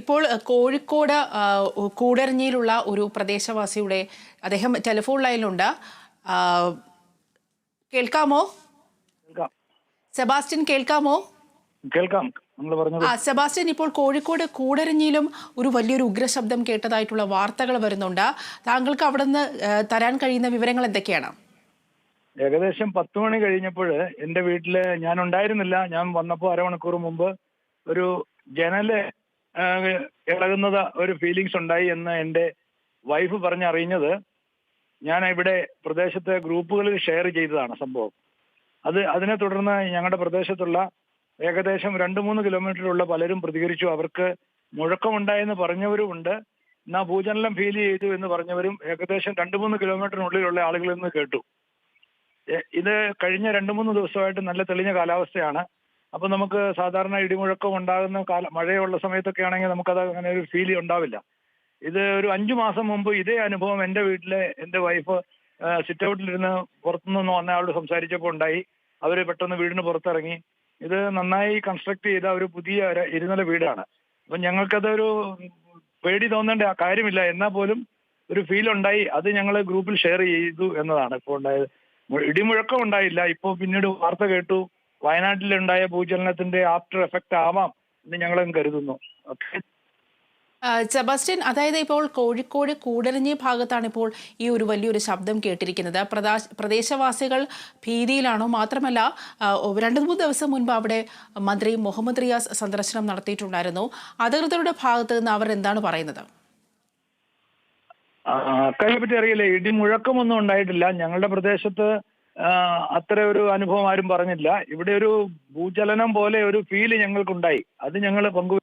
ഇപ്പോൾ കോഴിക്കോട് കൂടരഞ്ഞിയിലുള്ള ഒരു പ്രദേശവാസിയുടെ അദ്ദേഹം ടെലിഫോൺ ലൈനിലുണ്ട്. കേൾക്കാമോ? കേൾക്കാം. സെബാസ്റ്റ്യൻ കേൾക്കാമോ? കേൾക്കാം. ആ സെബാസ്റ്റ്യൻ ഇപ്പോൾ കോഴിക്കോട് കൂടരഞ്ഞിയിലും ഒരു വലിയൊരു ഉഗ്രശബ്ദം കേട്ടതായിട്ടുള്ള വാർത്തകൾ വരുന്നുണ്ട്. താങ്കൾക്ക് അവിടെ നിന്ന് തരാൻ കഴിയുന്ന വിവരങ്ങൾ എന്തൊക്കെയാണ്? ഏകദേശം പത്ത് മണി കഴിഞ്ഞപ്പോൾ എന്റെ വീട്ടിൽ ഞാൻ ഉണ്ടായിരുന്നില്ല ഞാൻ വന്നപ്പോൾ അരമണിക്കൂർ മുമ്പ് ഒരു ജനൽ ഇളകുന്നത് ഒരു ഫീലിങ്സ് ഉണ്ടായി എന്ന് എന്റെ വൈഫ് പറഞ്ഞറിഞ്ഞത്. ഞാൻ ഇവിടെ പ്രദേശത്തെ ഗ്രൂപ്പുകളിൽ ഷെയർ ചെയ്തതാണ് സംഭവം. അത് അതിനെ തുടർന്ന് ഞങ്ങളുടെ പ്രദേശത്തുള്ള ഏകദേശം രണ്ട് മൂന്ന് കിലോമീറ്ററുള്ള പലരും പ്രതികരിച്ചു. അവർക്ക് മുഴക്കമുണ്ടായെന്ന് പറഞ്ഞവരും ഉണ്ട്. എന്നാ ഭൂചലനം ഫീൽ ചെയ്തു എന്ന് പറഞ്ഞവരും ഏകദേശം രണ്ട് മൂന്ന് കിലോമീറ്ററിനുള്ളിലുള്ള ആളുകളിൽ നിന്ന് കേട്ടു ഇത് കഴിഞ്ഞ രണ്ട് മൂന്ന് ദിവസമായിട്ട് നല്ല തെളിഞ്ഞ കാലാവസ്ഥയാണ്. അപ്പൊ നമുക്ക് സാധാരണ ഇടിമുഴക്കം ഉണ്ടാകുന്ന കാല മഴയുള്ള സമയത്തൊക്കെ ആണെങ്കിൽ നമുക്കത് അങ്ങനെ ഒരു ഫീൽ ഉണ്ടാവില്ല. ഇത് ഒരു അഞ്ചു മാസം മുമ്പ് ഇതേ അനുഭവം എന്റെ വീട്ടിലെ എന്റെ വൈഫ് സിറ്റ് ഔട്ടിലിരുന്ന് പുറത്തുനിന്ന് വന്ന ആളോട് സംസാരിച്ചപ്പോൾ ഉണ്ടായി. അവർ പെട്ടെന്ന് വീടിന് പുറത്തിറങ്ങി. ഇത് നന്നായി കൺസ്ട്രക്ട് ചെയ്ത ഒരു പുതിയ ഇരുനില വീടാണ്. അപ്പൊ ഞങ്ങൾക്കതൊരു പേടി തോന്നേണ്ട കാര്യമില്ല. എന്നാൽ പോലും ഒരു ഫീൽ ഉണ്ടായി. അത് ഞങ്ങൾ ഗ്രൂപ്പിൽ ഷെയർ ചെയ്തു എന്നതാണ്. ഇപ്പോൾ ഉണ്ടായത്. ഇടിമുഴക്കം ഉണ്ടായില്ല. ഇപ്പോൾ പിന്നീട് വാർത്ത കേട്ടു. വയനാട്ടിലുണ്ടായ ഭൂചലനത്തിന്റെ ആഫ്റ്റർ എഫക്റ്റ് ആവാം എന്ന് ഞങ്ങളും കരുതുന്നു. ഓക്കെ സെബാസ്റ്റ്യൻ അതായത് ഇപ്പോൾ കോഴിക്കോട് കൂടലഞ്ഞി ഭാഗത്താണ് ഇപ്പോൾ ഈ ഒരു വലിയൊരു ശബ്ദം കേട്ടിരിക്കുന്നത്. പ്രദാ- പ്രദേശവാസികൾ ഭീതിയിലാണോ? മാത്രമല്ല രണ്ടു മൂന്ന് ദിവസം മുൻപ് അവിടെ മന്ത്രി മുഹമ്മദ് റിയാസ് സന്ദർശനം നടത്തിയിട്ടുണ്ടായിരുന്നു. അധികൃതരുടെ ഭാഗത്ത് നിന്ന് അവർ എന്താണ് പറയുന്നത്? അക്കാര്യത്തെ പറ്റി അറിയില്ല. ഇടിമുഴക്കമൊന്നും ഉണ്ടായിട്ടില്ല. ഞങ്ങളുടെ പ്രദേശത്ത് അത്ര ഒരു അനുഭവം ആരും പറഞ്ഞില്ല. ഇവിടെ ഒരു ഭൂചലനം പോലെ ഒരു ഫീൽ ഞങ്ങൾക്കുണ്ടായി. അത് ഞങ്ങൾ പങ്കു